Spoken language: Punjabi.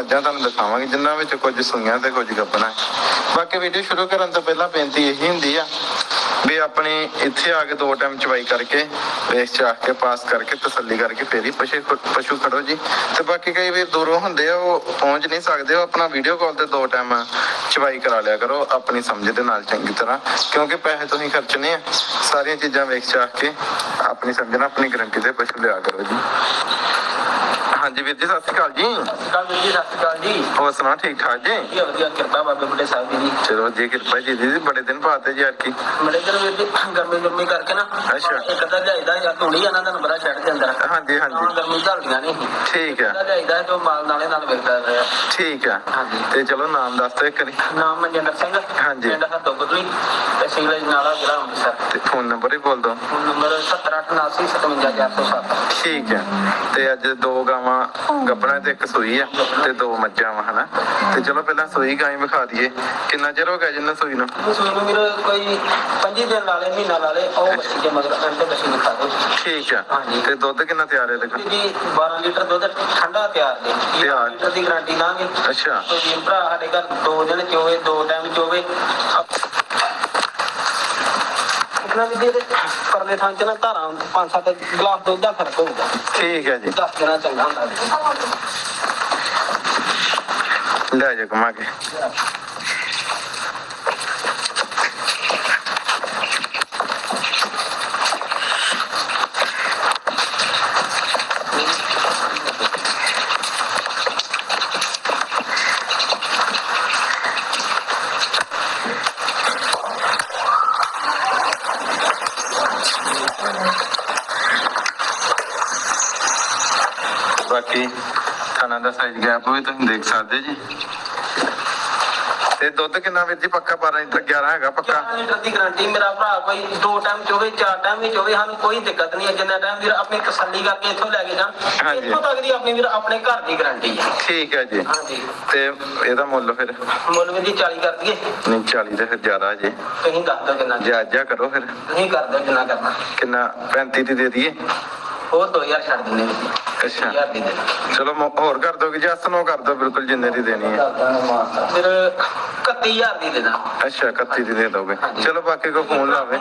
ਮੱਝਾਂ ਤੁਹਾਨੂੰ ਦਿਖਾਵਾਂਗੇ, ਜਿਨ੍ਹਾਂ ਵਿੱਚ ਕੁਝ ਸੂਈਆਂ ਤੇ ਕੁਝ ਗੱਭਣਾ ਬਾਕੀ ਵੀਡੀਓ ਸ਼ੁਰੂ ਕਰਨ ਤੋਂ ਪਹਿਲਾਂ ਬੇਨਤੀ ਇਹੀ ਹੁੰਦੀ ਆ ਵੀ ਆਪਣੀ ਇੱਥੇ ਆ ਕੇ ਦੋ ਟਾਈਮ ਚਵਾਈ ਕਰਕੇ ਵੇਖ ਚਾਖ ਕੇ ਪਾਸ ਕਰਕੇ, ਤਸੱਲੀ ਕਰਕੇ ਫੇਰ ਪਸ਼ੂ ਖੜੋ ਜੀ। ਤੇ ਬਾਕੀ ਕਈ ਵੀਰ ਦੂਰੋਂ ਹੁੰਦੇ ਆ, ਉਹ ਪਹੁੰਚ ਨਹੀਂ ਸਕਦੇ, ਉਹ ਆਪਣਾ ਵੀਡੀਓ ਕਾਲ ਤੇ ਦੋ ਟਾਈਮ ਚਵਾਈ ਕਰਾ ਲਿਆ ਕਰੋ, ਆਪਣੀ ਸਮਝ ਦੇ ਨਾਲ ਚੰਗੀ ਤਰ੍ਹਾਂ, ਕਿਉਂਕਿ ਪੈਸੇ ਤੁਸੀਂ ਖਰਚਣੇ ਆ। ਸਾਰੀਆਂ ਚੀਜ਼ਾਂ ਵੇਖ ਚਾਖ ਕੇ ਆਪਣੀ ਸਮਝਣਾ ਆਪਣੀ ਗਰੰਟੀ ਤੇ ਪਸ਼ੂ ਲਿਆ ਕਰੋ ਜੀ। ਹਾਂਜੀ ਵੀਰ ਜੀ ਸਤਿ ਸ਼੍ਰੀ ਅਕਾਲ ਜੀ। ਕੱਲ ਵੀਰ ਜੀ ਸਤਿ ਸ਼੍ਰੀ ਅਕਾਲ ਜੀ। ਹੋਰ ਸੁਣਾ ਠੀਕ ਠਾਕ ਜੀ? ਵਧੀਆ ਵਧੀਆ ਕਿਰਪਾ ਬਾਬੇ ਬੁੱਢੇ ਸਾਹਿਬ ਜੀ। ਦੀ ਚਲੋ ਜੀ ਕਿਰਪਾ ਜੀ ਜੀ ਬੜੇ ਦਿਨ ਬਾਅਦ ਜੀ ਯਾਰ ਕੀ। ਬੜੇ ਦਿਨ ਵੀਰ ਜੀ ਗਰਮੀ ਗਰਮੀ ਕਰਕੇ ਨਾ ਅੱਛਾ। ਇੱਕ ਅੱਧਾ ਜਾਈਦਾ ਜਾਂ ਧੂੜੀ ਆ ਨਾ ਤੁਹਾਨੂੰ ਬੜਾ ਛੱਡ ਦੇ ਅੰਦਰ। ਹਾਂਜੀ ਹਾਂ ਹਾਂਜੀ ਗਰਮੀ ਝਲਦੀਆਂ ਨਹੀਂ ਠੀਕ ਅੱਧਾ ਹੈ ਜਾਈਦਾ ਜੋ ਮਾਲ ਨਾਲੇ ਨਾਲ ਵੇਖਦਾ ਰਿਹਾ ਠੀਕ ਹੈ ਹਾਂਜੀ। ਤੇ ਚਲੋ ਨਾਮ ਦੱਸ ਦਿਓ ਇੱਕ ਵਾਰੀ। ਨਾਮ ਮਨਜਿੰਦਰ ਸਿੰਘ। ਹਾਂਜੀ। ਪਿੰਡ ਹੱਥੋਂ ਗੁਦਲੀ ਤਹਿਸੀਲ ਜਨਾਲਾ ਜ਼ਿਲ੍ਹਾ ਅੰਮ੍ਰਿਤਸਰ। ਤੇ ਫੋਨ ਨੰਬਰ ਹੀ ਬੋਲ ਦਿਓ ਫੋਨ ਨੰਬਰ 789757407 ਠੀਕ ਹੈ। ਤੇ ਅੱਜ ਦੋ ਗਾਵਾਂ ਗੱਬਣਾ ਤੇ ਇੱਕ ਸੂਈ ਆ ਤੇ ਦੋ ਮੱਝਾਂ ਵਾ ਹਨਾ? ਤੇ ਚਲੋ ਪਹਿਲਾਂ ਸੂਈ ਗਾਂ ਵਿਖਾ ਦਈਏ। ਕਿੰਨਾ ਚਿਰ ਹੋ ਗਿਆ ਜਿੰਨਾ ਸੂਈ ਨੂੰ? ਸੂਈ ਨੂੰ ਵੀਰ ਕੋਈ 25 ਦਿਨ ਲਾਲੇ ਮਹੀਨਾ ਲਾਲੇ ਉਹ ਬੱਚੀ ਦੇ ਮਗਰ ਅੰਡੇ ਬੱਚੀ ਦਿਖਾ ਦਿਓ ਠੀਕ ਆ। ਤੇ ਦੁੱਧ ਕਿੰਨਾ ਤਿਆਰ ਹੈ ਕੋਲ? ਜੀ 12 ਲੀਟਰ ਦੁੱਧ ਠੰਡਾ ਤਿਆਰ ਦੇ ਤਿਆਰ। ਲੀਟਰ ਦੀ ਗਾਰੰਟੀ ਦਾਂਗੇ ਅੱਛਾ। ਤੇ ਵੀਰ ਭਰਾ ਸਾਡੇ ਘਰ ਦੋ ਦਿਨ ਚੋਵੇ ਦੋ ਟਾਈਮ ਚੋਵੇ। ਇਤਨਾ ਵੀ ਦੇ ਪਰਲੇ ਥਾਂ ਚ ਨਾ ਧਾਰਾਂ ਪੰਜ ਸੱਤ ਗਲਾਸ ਦੁੱਧ ਦਾ ਫ਼ਰਕ ਹੋਊਗਾ ਠੀਕ ਹੈ ਜੀ। ਦਸ ਦਿਨਾਂ ਚੰਗਾ ਹੁੰਦਾ। ਲੈ ਜਾ ਕਮਾ ਕੇ। ਬਾਕੀ ਖਾਣਾ ਦਾ ਸਾਈਜ਼ ਗੈਪ ਵੀ ਤੁਸੀਂ ਦੇਖ ਸਕਦੇ ਜੀ। ਤੇ ਦੁੱਧ ਕਿੰਨਾ ਵੀਰ ਜੀ? ਪੱਕਾ 12 ਲੀਟਰ 11 ਹੈਗਾ ਪੱਕਾ? 11 ਲੀਟਰ ਦੀ ਗਾਰੰਟੀ ਮੇਰਾ ਭਰਾ ਕੋਈ ਦੋ ਟਾਈਮ ਚੋਵੇ ਚਾਰ ਟਾਈਮ ਵੀ ਚੋਵੇ ਸਾਨੂੰ ਕੋਈ ਦਿੱਕਤ ਨਹੀਂ ਹੈ। ਜਿੰਨਾ ਟਾਈਮ ਵੀਰ ਆਪਣੀ ਤਸੱਲੀ ਕਰਕੇ ਇੱਥੋਂ ਲੈ ਕੇ ਜਾਣ ਹਾਂਜੀ। ਇੱਥੋਂ ਤੱਕ ਦੀ ਆਪਣੀ ਵੀਰ ਆਪਣੇ ਘਰ ਦੀ ਗਾਰੰਟੀ ਹੈ। ਠੀਕ ਹੈ ਜੀ। ਹਾਂਜੀ। ਤੇ ਇਹਦਾ ਮੁੱਲ ਫਿਰ? ਮੁੱਲ ਵੀ ਜੀ 40 ਕਰ ਦਈਏ। ਨਹੀਂ 40 ਤੇ ਫਿਰ ਜ਼ਿਆਦਾ ਜੀ। ਤੁਸੀਂ ਦੱਸ ਦਿਓ ਕਿੰਨਾ ਜਾਇਜ਼ਾ ਕਰੋ ਫਿਰ। ਨਹੀਂ ਕਰ ਦਿਓ ਜਿੰਨਾ ਕਰਨਾ। ਕਿੰਨਾ? 35 ਦੀ ਦੇ ਦਈਏ। ਹੋਰ 2000 ਛੱਡ ਦਿੰਦੇ ਵੀਰ ਜੀ। ਅੱਛਾ। 2000 ਦੀ ਦੇ ਚਲੋ ਮ- ਹੋਰ ਕਰ ਦੋਗੇ ਜਾਂ ਸਨੋ ਕਰ ਦੋ ਬਿਲਕੁਲ ਜਿੰਨੇ ਦੀ ਦੇਣੀ ਹੈ। ਫਿਰ 31000 ਦੀ ਦੇ ਦਾਂ ਅੱਛਾ 31 ਦੀ ਦੇ ਦੋਗੇ। ਚਲੋ ਬਾਕੀ ਕੋ ਫੋਨ ਲਾਵੇ।